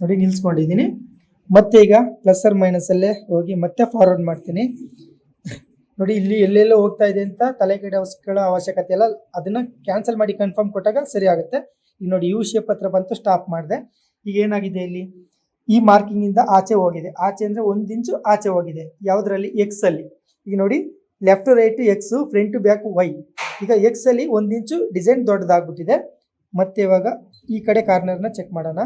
ನೋಡಿ ನಿಲ್ಸ್ಕೊಂಡಿದ್ದೀನಿ. ಮತ್ತೆ ಈಗ ಪ್ಲಸ್ ಆರ್ ಮೈನಸ್ ಅಲ್ಲೇ ಹೋಗಿ ಮತ್ತೆ ಫಾರ್ವರ್ಡ್ ಮಾಡ್ತೀನಿ. ನೋಡಿ ಇಲ್ಲಿ ಎಲ್ಲೆಲ್ಲೋ ಹೋಗ್ತಾ ಇದೆ ಅಂತ ತಲೆ ವಸ್ತುಗಳ ಅವಶ್ಯಕತೆ ಇಲ್ಲ ಅದನ್ನ ಕ್ಯಾನ್ಸಲ್ ಮಾಡಿ ಕನ್ಫರ್ಮ್ ಕೊಟ್ಟಾಗ ಸರಿ ಆಗುತ್ತೆ. ಈಗ ನೋಡಿ ಯು ಶೇಪ್ ಹತ್ರ ಬಂತು ಸ್ಟಾಪ್ ಮಾಡಿದೆ. ಈಗ ಏನಾಗಿದೆ ಇಲ್ಲಿ? ಈ ಮಾರ್ಕಿಂಗ್ ಇಂದ ಆಚೆ ಹೋಗಿದೆ. ಆಚೆ ಅಂದ್ರೆ ಒಂದ್ ಇಂಚು ಆಚೆ ಹೋಗಿದೆ. ಯಾವ್ದ್ರಲ್ಲಿ? ಎಕ್ಸ್ ಅಲ್ಲಿ. ಈಗ ನೋಡಿ left right X front back Y ಈಗ ಎಕ್ಸ್ ಅಲ್ಲಿ ಒಂದ್ ಇಂಚು ಡಿಸೈನ್ ದೊಡ್ಡದಾಗ್ಬಿಟ್ಟಿದೆ. ಮತ್ತೆ ಇವಾಗ ಈ ಕಡೆ ಕಾರ್ನರ್ನ ಚೆಕ್ ಮಾಡೋಣ.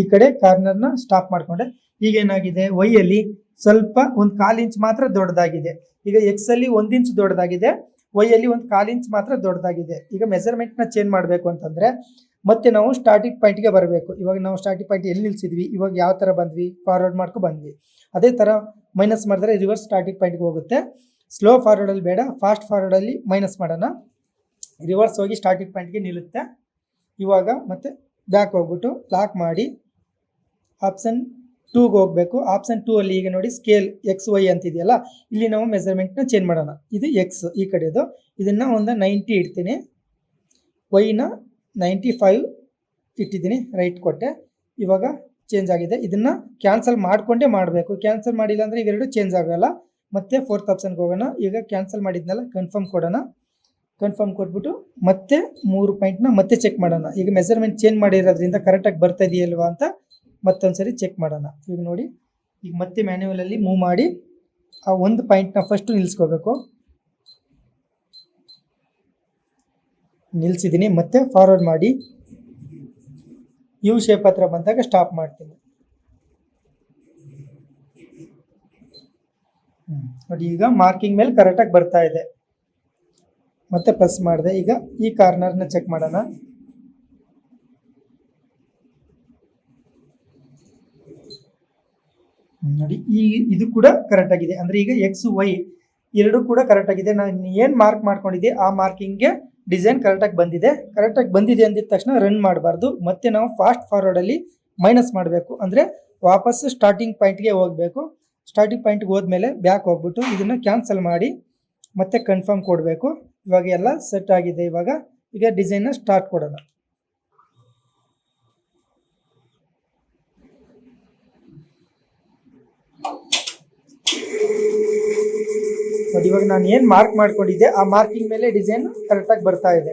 ಈ ಕಡೆ ಕಾರ್ನರ್ನ ಸ್ಟಾಪ್ ಮಾಡಿಕೊಂಡೆ. ಈಗ ಏನಾಗಿದೆ? ವೈ ಅಲ್ಲಿ ಸ್ವಲ್ಪ ಒಂದು ಕಾಲು ಇಂಚ್ ಮಾತ್ರ ದೊಡ್ಡದಾಗಿದೆ. ಈಗ ಎಕ್ಸ್ ಅಲ್ಲಿ ಒಂದ್ ಇಂಚ್ ದೊಡ್ಡದಾಗಿದೆ. ವೈ ಅಲ್ಲಿ ಒಂದು ಕಾಲು ಇಂಚ್ ಮಾತ್ರ ದೊಡ್ಡದಾಗಿದೆ. ಈಗ ಮೆಜರ್ಮೆಂಟ್ನ ಚೇಂಜ್ ಮಾಡಬೇಕು ಅಂತಂದ್ರೆ ಮತ್ತೆ ನಾವು ಸ್ಟಾರ್ಟಿಂಗ್ ಪಾಯಿಂಟ್ಗೆ ಬರಬೇಕು. ಇವಾಗ ನಾವು ಸ್ಟಾರ್ಟಿಂಗ್ ಪಾಯಿಂಟ್ ಎಲ್ಲಿ ನಿಲ್ಸಿದ್ವಿ? ಇವಾಗ ಯಾವ ತರ ಬಂದ್ವಿ? ಫಾರ್ವರ್ಡ್ ಮಾಡ್ಕೊ ಬಂದ್ವಿ. ಅದೇ ತರ ಮೈನಸ್ ಮಾಡಿದ್ರೆ ರಿವರ್ಸ್ ಸ್ಟಾರ್ಟಿಂಗ್ ಪಾಯಿಂಟ್ಗೆ ಹೋಗುತ್ತೆ. ಸ್ಲೋ ಫಾರ್ವರ್ಡ್ ಅಲ್ಲಿ ಬೇಡ ಫಾಸ್ಟ್ ಫಾರ್ವರ್ಡ್ ಅಲ್ಲಿ ಮೈನಸ್ ಮಾಡೋಣ. ರಿವರ್ಸ್ ಹೋಗಿ ಸ್ಟಾರ್ಟಿಂಗ್ ಪಾಯಿಂಟ್ಗೆ ನಿಲ್ಲುತ್ತೆ. ಇವಾಗ ಮತ್ತೆ ಬ್ಯಾಕ್ ಹೋಗ್ಬಿಟ್ಟು ಲಾಕ್ ಮಾಡಿ ಆಪ್ಷನ್ ಟೂಗೆ ಹೋಗಬೇಕು. ಆಪ್ಷನ್ ಟೂ ಅಲ್ಲಿ ಈಗ ನೋಡಿ ಸ್ಕೇಲ್ ಎಕ್ಸ್, ವೈ ಅಂತಿದೆಯಲ್ಲ, ಇಲ್ಲಿ ನಾವು ಮೆಸರ್ಮೆಂಟ್ನ ಚೇಂಜ್ ಮಾಡೋಣ. ಇದು ಎಕ್ಸ್ ಈ ಕಡೆದು. ಇದನ್ನು ಒಂದು ನೈಂಟಿ ಇಡ್ತೀನಿ. ವೈನ ನೈಂಟಿ ಫೈವ್ ಇಟ್ಟಿದ್ದೀನಿ ರೈಟ್ ಕೊಟ್ಟೆ. ಇವಾಗ ಚೇಂಜ್ ಆಗಿದೆ. ಇದನ್ನು ಕ್ಯಾನ್ಸಲ್ ಮಾಡಿಕೊಂಡೇ ಮಾಡಬೇಕು. ಕ್ಯಾನ್ಸಲ್ ಮಾಡಿಲ್ಲ ಅಂದರೆ ಇವೆರಡು ಚೇಂಜ್ ಆಗೋಲ್ಲ. ಮತ್ತೆ ಫೋರ್ತ್ ಆಪ್ಷನ್ಗೆ ಹೋಗೋಣ. ಈಗ ಕ್ಯಾನ್ಸಲ್ ಮಾಡಿದ್ನಲ್ಲ ಕನ್ಫರ್ಮ್ ಕೊಡೋಣ. ಕನ್ಫರ್ಮ್ ಕೊಟ್ಬಿಟ್ಟು ಮತ್ತೆ ಮೂರು ಪಾಯಿಂಟ್ನ ಮತ್ತೆ ಚೆಕ್ ಮಾಡೋಣ. ಈಗ ಮೆಸರ್ಮೆಂಟ್ ಚೇಂಜ್ ಮಾಡಿರೋದ್ರಿಂದ ಕರೆಕ್ಟಾಗಿ ಬರ್ತಾ ಇದೆಯಲ್ವಾ ಅಂತ ಮತ್ತೊಂದ್ಸರಿ ಚೆಕ್ ಮಾಡೋಣ. ಈಗ ನೋಡಿ, ಈಗ ಮತ್ತೆ ಮ್ಯಾನ್ಯುವಲಲ್ಲಿ ಮೂವ್ ಮಾಡಿ ಆ ಒಂದು ಪಾಯಿಂಟ್ನ ಫಸ್ಟು ನಿಲ್ಲಿಸ್ಕೋಬೇಕು ನಿಲ್ಲಿಸಿದ್ದೀನಿ ಮತ್ತೆ ಫಾರ್ವರ್ಡ್ ಮಾಡಿ. ಯು ಶೇಪ್ ಹತ್ರ ಬಂದಾಗ ಸ್ಟಾಪ್ ಮಾಡ್ತೀನಿ. ನೋಡಿ ಈಗ ಮಾರ್ಕಿಂಗ್ ಮೇಲೆ ಕರೆಕ್ಟಾಗಿ ಬರ್ತಾ ಇದೆ. ಮತ್ತೆ ಪ್ರೆಸ್ ಮಾಡಿದೆ. ಈಗ ಈ ಕಾರ್ನರ್ನ ಚೆಕ್ ಮಾಡೋಣ. ನೋಡಿ, ಈ ಇದು ಕೂಡ ಕರೆಕ್ಟ್ ಆಗಿದೆ. ಅಂದ್ರೆ ಈಗ ಎಕ್ಸ್ ವೈ ಎರಡು ಕೂಡ ಕರೆಕ್ಟ್ ಆಗಿದೆ. ನಾನು ಏನು ಮಾರ್ಕ್ ಮಾಡ್ಕೊಂಡಿದ್ದೆ, ಆ ಮಾರ್ಕಿಂಗ್ಗೆ ಡಿಸೈನ್ ಕರೆಕ್ಟಾಗಿ ಬಂದಿದೆ. ಕರೆಕ್ಟಾಗಿ ಬಂದಿದೆ ಅಂದಿದ ತಕ್ಷಣ ರನ್ ಮಾಡಬಾರ್ದು. ಮತ್ತೆ ನಾವು ಫಾಸ್ಟ್ ಫಾರ್ವರ್ಡಲ್ಲಿ ಮೈನಸ್ ಮಾಡಬೇಕು. ಅಂದರೆ ವಾಪಸ್ ಸ್ಟಾರ್ಟಿಂಗ್ ಪಾಯಿಂಟ್ಗೆ ಹೋಗಬೇಕು. ಸ್ಟಾರ್ಟಿಂಗ್ ಪಾಯಿಂಟ್ಗೆ ಹೋದ್ಮೇಲೆ ಬ್ಯಾಕ್ ಹೋಗ್ಬಿಟ್ಟು ಇದನ್ನು ಕ್ಯಾನ್ಸಲ್ ಮಾಡಿ ಮತ್ತೆ ಕನ್ಫರ್ಮ್ ಕೊಡಬೇಕು. ಇವಾಗ ಎಲ್ಲ ಸೆಟ್ ಆಗಿದೆ. ಇವಾಗ ಈಗ ಡಿಸೈನ್ನ ಸ್ಟಾರ್ಟ್ ಕೊಡೋಣ. ಇವಾಗ ನಾನು ಏನು ಮಾರ್ಕ್ ಮಾಡ್ಕೊಂಡಿದ್ದೆ, ಆ ಮಾರ್ಕಿಂಗ್ ಮೇಲೆ ಡಿಸೈನ್ ಕರೆಕ್ಟಾಗಿ ಬರ್ತಾ ಇದೆ.